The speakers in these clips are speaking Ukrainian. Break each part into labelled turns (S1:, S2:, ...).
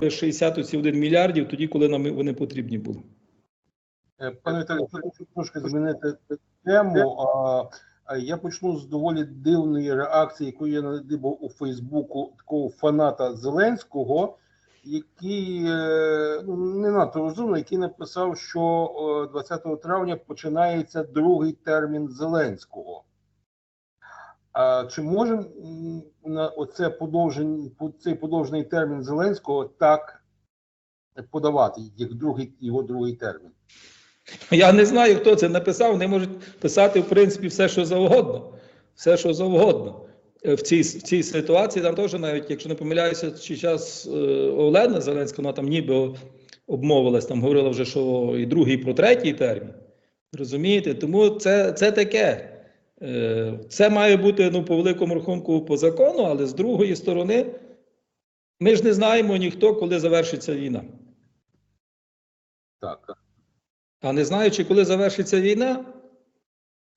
S1: 61 мільярдів тоді, коли нам вони потрібні були.
S2: Е, Пане Віталію, хочу трошки змінити тему. Я почну з доволі дивної реакції, яку я надибав у Фейсбуку такого фаната Зеленського, який е, ну, не надто розумний, який написав, що е, 20 травня починається другий термін Зеленського. Чи можемо на оце подовжень, цей подовжений термін Зеленського так подавати, як другий його другий термін?
S1: Я не знаю, хто це написав. Вони можуть писати, в принципі, все, що завгодно. Все, що завгодно. Е, В цій, в цій ситуації там теж навіть, якщо не помиляюся, чи час е, Олена Зеленська, вона там ніби обмовилась, там говорила вже, що і другий, і про третій термін. Розумієте? Тому це, це таке. Е, Це має бути ну, по великому рахунку по закону, але з другої сторони, ми ж не знаємо ніхто, коли завершиться війна.
S2: Так.
S1: А не знаючи, коли завершиться війна,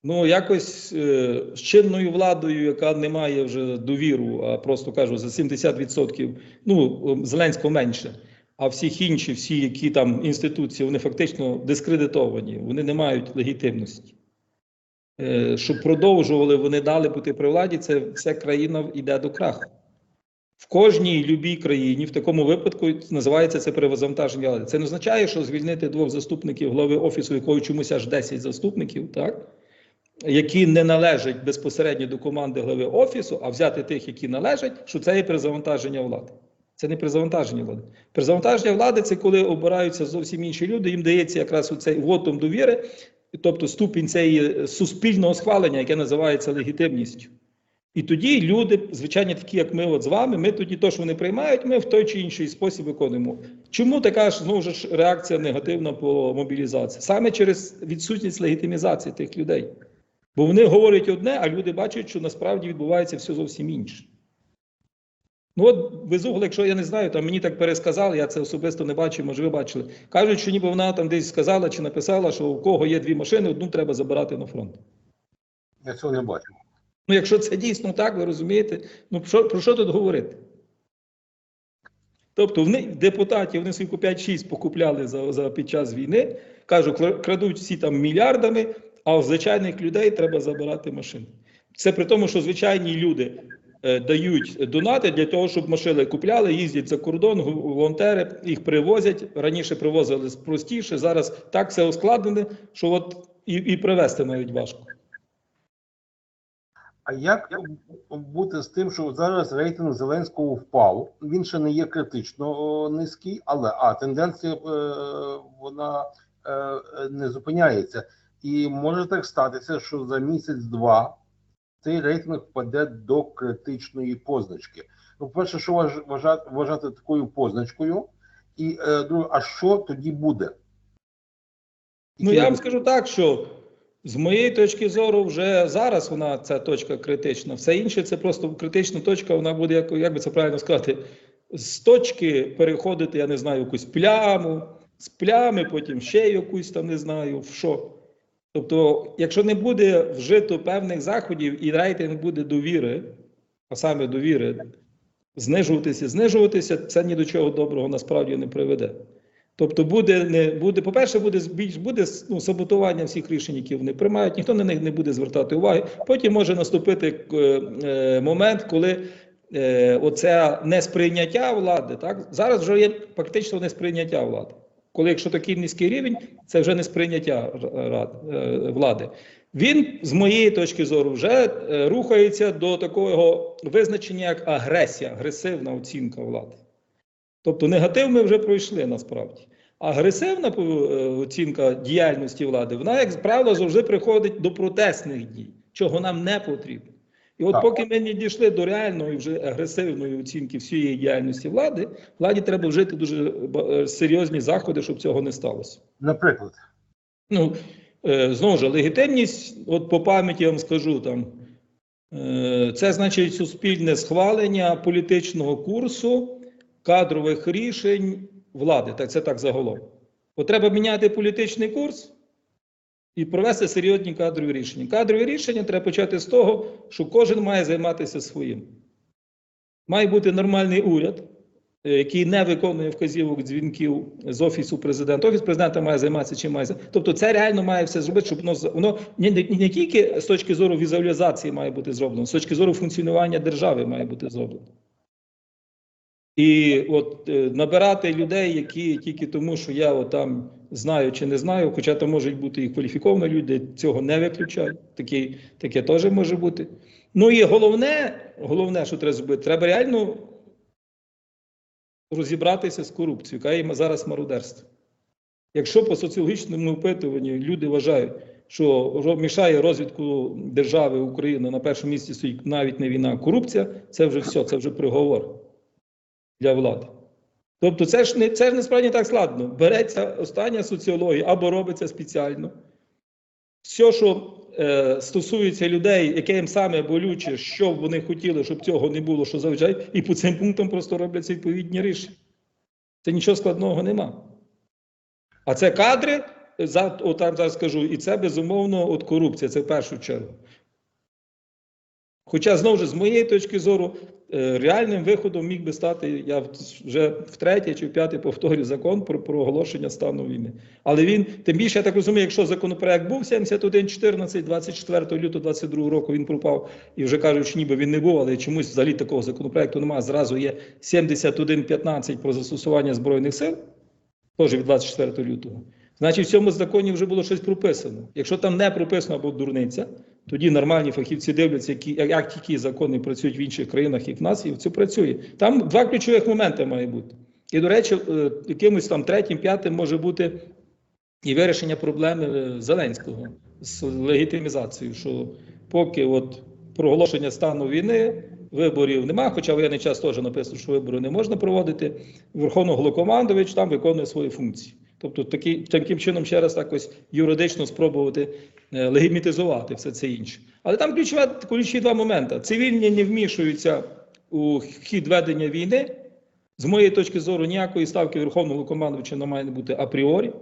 S1: ну якось е, з чинною владою, яка не має вже довіру, а просто кажу, за 70%, ну Зеленського менше. А всіх інші, всі, які там інституції, вони фактично дискредитовані, вони не мають легітимності. Е, щоб продовжували вони далі бути при владі, це вся країна йде до краху. В кожній любій країні в такому випадку називається це перевантаження влади. Це не означає, що звільнити двох заступників голови офісу, якого чомусь аж 10 заступників, так які не належать безпосередньо до команди голови офісу, а взяти тих, які належать, що це є перезавантаження влади. Це не перезавантаження влади. Перезавантаження влади це коли обираються зовсім інші люди. Їм дається якраз оцей вотом довіри, тобто ступінь цієї суспільного схвалення, яке називається легітимністю. І тоді люди, звичайно, такі, як ми от з вами, ми тоді то, що вони приймають, ми в той чи інший спосіб виконуємо. Чому така ж знову ж реакція негативна по мобілізації? Саме через відсутність легітимізації тих людей. Бо вони говорять одне, а люди бачать, що насправді відбувається все зовсім інше. Ну от Безугла, якщо я не знаю, там мені так пересказали, я це особисто не бачив, може ви бачили. Кажуть, що ніби вона там десь сказала чи написала, що у кого є дві машини, одну треба забирати на фронт.
S2: Я цього не бачу.
S1: Ну, якщо це дійсно так, ви розумієте, ну що, про що тут говорити? Тобто, вони, депутатів вони скільки 5-6 покупляли за, за, під час війни, кажу, кра- крадуть всі там мільярдами, а у звичайних людей треба забирати машини. Це при тому, що звичайні люди дають донати для того, щоб машини купляли, їздять за кордон, волонтери їх привозять. Раніше привозили простіше, зараз так все ускладнене, що от і, і привезти навіть важко.
S2: А як бути з тим, що зараз рейтинг Зеленського впав? Він ще не є критично низький, але а тенденція е, вона е, не зупиняється. І може так статися, що за місяць-два цей рейтинг впаде до критичної позначки. Ну, перше, що важ- вважати, вважати такою позначкою, і е, друге, а що тоді буде?
S1: Ну, я вам скажу так, що з моєї точки зору, вже зараз вона ця точка критична. Все інше це просто критична точка, вона буде, як, як би це правильно сказати, з точки переходити, я не знаю, якусь пляму, з плями, потім ще якусь там не знаю, в що. Тобто, якщо не буде вжито певних заходів і рейтинг буде довіри, а саме довіри, знижуватися, знижуватися, це ні до чого доброго насправді не приведе. Тобто буде не буде, по-перше, буде більш буде ну, саботування всіх рішень, які вони приймають. Ніхто на них не буде звертати уваги. Потім може наступити е, е, момент, коли е, оце несприйняття влади, так зараз вже є фактично несприйняття влади. Коли якщо такий низький рівень, це вже несприйняття рад, е, влади. Він, з моєї точки зору, вже е, рухається до такого визначення, як агресія, агресивна оцінка влади. Тобто негатив ми вже пройшли насправді. Агресивна е, оцінка діяльності влади, вона, як правило, завжди приходить до протестних дій, чого нам не потрібно. І от
S2: Так.
S1: поки ми не дійшли до реальної вже агресивної оцінки всієї діяльності влади, владі треба вжити дуже е, серйозні заходи, щоб цього не сталося.
S2: Наприклад,
S1: Ну, е, знову ж, легітимність, от по пам'яті я вам скажу там, е, це значить суспільне схвалення політичного курсу, кадрових рішень влади. Так це так загалом. От треба міняти політичний курс і провести серйозні кадрові рішення. Кадрові рішення треба почати з того, що кожен має займатися своїм. Має бути нормальний уряд, е, який не виконує вказівок дзвінків з офісу президента. Офіс президента має займатися чим має займатися. Тобто, це реально має все зробити, щоб воно воно не, не, не тільки з точки зору візуалізації має бути зроблено, з точки зору функціонування держави має бути зроблено. І от е, набирати людей, які тільки тому, що я от там знаю чи не знаю, хоча там можуть бути і кваліфіковані люди, цього не виключаю. Такі, таке теж може бути. Ну і головне, головне, що треба зробити, треба реально розібратися з корупцією, яка є зараз мародерство. Якщо по соціологічному опитуванню люди вважають, що мішає розвитку держави Україна на першому місці стоїть навіть не війна, а корупція, це вже все, це вже приговор для влади. Тобто, це ж не це ж насправді так складно. Береться остання соціологія або робиться спеціально. Все, що е, стосується людей, яке їм саме болюче, що б вони хотіли, щоб цього не було, що заважає, і по цим пунктам просто робляться відповідні рішення. Це нічого складного нема. А це кадри, за, от зараз скажу, і це безумовно от корупція, це в першу чергу. Хоча, знову ж, з моєї точки зору, реальним виходом міг би стати, я в- вже втретє чи вп'яте повторюю закон про проголошення стану війни. Але він, тим більше, я так розумію, якщо законопроект був 71.14, 24 лютого 22 року він пропав, і вже кажуть, що ніби він не був, але чомусь взагалі такого законопроекту немає. Зразу є 71.15 про застосування Збройних сил, теж від 24 лютого. Значить, в цьому законі вже було щось прописано. Якщо там не прописано або дурниця, тоді нормальні фахівці дивляться, які, як, такі закони працюють в інших країнах і в нас, і це працює. Там два ключових моменти має бути. І, до речі, е, якимось там третім, п'ятим може бути і вирішення проблеми е, Зеленського з легітимізацією, що поки от проголошення стану війни, виборів нема, хоча воєнний час теж написано, що вибори не можна проводити. Верховний Головнокомандувач там виконує свої функції. Тобто такі, таким чином ще раз якось юридично спробувати е, легітимізувати все це інше. Але там ключова, ключові два моменти. Цивільні не вмішуються у хід ведення війни. З моєї точки зору, ніякої ставки Верховного командувача не має бути апріорі.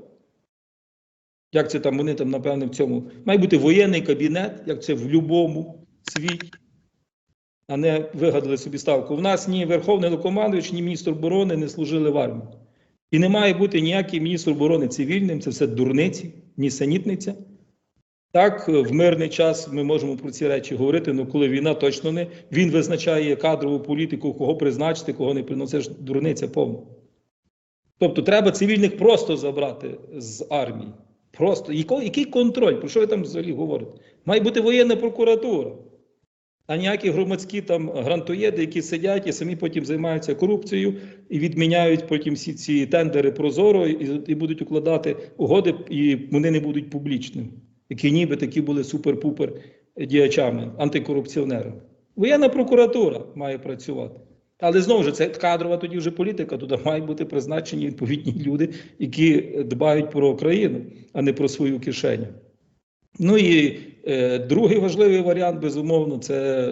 S1: Як це там вони там, напевне, в цьому. Має бути воєнний кабінет, як це в будь-якому світі, а не вигадали собі ставку. У нас ні Верховний командувач, ні міністр оборони не служили в армії. І не має бути ніякий міністр оборони цивільним, це все дурниці, нісенітниця. Так, в мирний час ми можемо про ці речі говорити, але коли війна точно не. Він визначає кадрову політику, кого призначити, кого не призначити. Це ж дурниця повна. Тобто треба цивільних просто забрати з армії. Просто який контроль? Про що ви там взагалі говорите? Має бути воєнна прокуратура, а ніякі громадські там грантоєди, які сидять і самі потім займаються корупцією і відміняють потім всі ці тендери прозоро і, і будуть укладати угоди, і вони не будуть публічними, які ніби такі були супер-пупер діячами, антикорупціонерами. Воєнна прокуратура має працювати. Але знову ж це кадрова тоді вже політика. Туди мають бути призначені відповідні люди, які дбають про країну, а не про свою кишеню. Ну і е, другий важливий варіант, безумовно, це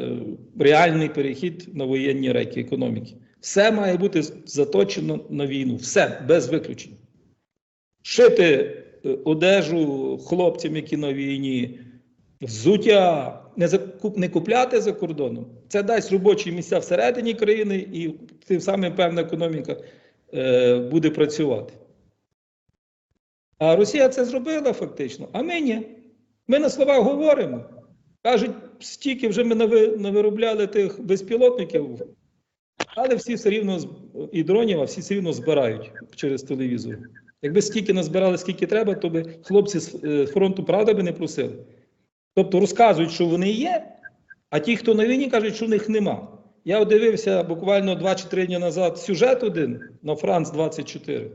S1: реальний перехід на воєнні рейки економіки. Все має бути заточено на війну, все без виключень. Шити е, одежу хлопцям, які на війні, взуття, не, закуп, не купляти за кордоном. Це дасть робочі місця всередині країни, і тим самим певна економіка е, буде працювати. А Росія це зробила фактично, а ми ні. Ми на словах говоримо. Кажуть, стільки вже ми нави- навиробляли тих безпілотників, але всі все рівно і дронів, а всі все рівно збирають через телевізор. Якби стільки назбирали, скільки треба, то би хлопці з е, фронту правда би не просили. Тобто розказують, що вони є, а ті, хто на війні, кажуть, що в них нема. Я дивився буквально 2 чи 3 дні назад сюжет один на Франц 24,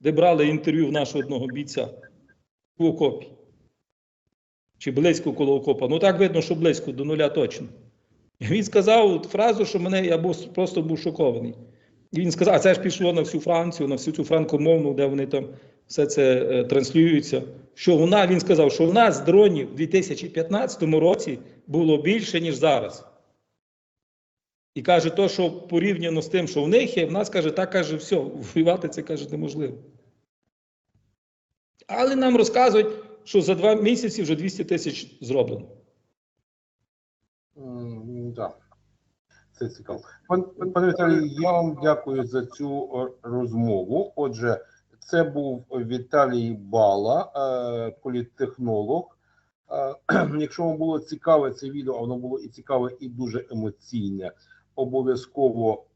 S1: де брали інтерв'ю в нашого одного бійця в окопі. Чи близько коло окопа. Ну так видно, що близько до нуля точно. І Він сказав фразу, що мене я був просто був шокований. І він сказав, а це ж пішло на всю Францію, на всю цю франкомовну, де вони там все це е, транслюються. Що вона, він сказав, що в нас дронів у 2015 році було більше, ніж зараз. І каже, то, що порівняно з тим, що в них є, в нас каже, так каже, все, воювати це каже неможливо. Але нам розказують, що за два місяці вже 200 тисяч зроблено.
S2: Да. Це цікаво. Пан, пане Віталій, я вам дякую за цю розмову. Отже, це був Віталій Бала, е, політтехнолог. Е, Якщо вам було цікаве це відео, а воно було і цікаве, і дуже емоційне, обов'язково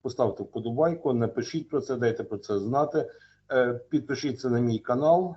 S2: поставте вподобайку, напишіть про це, дайте про це знати. Е, Підпишіться на мій канал.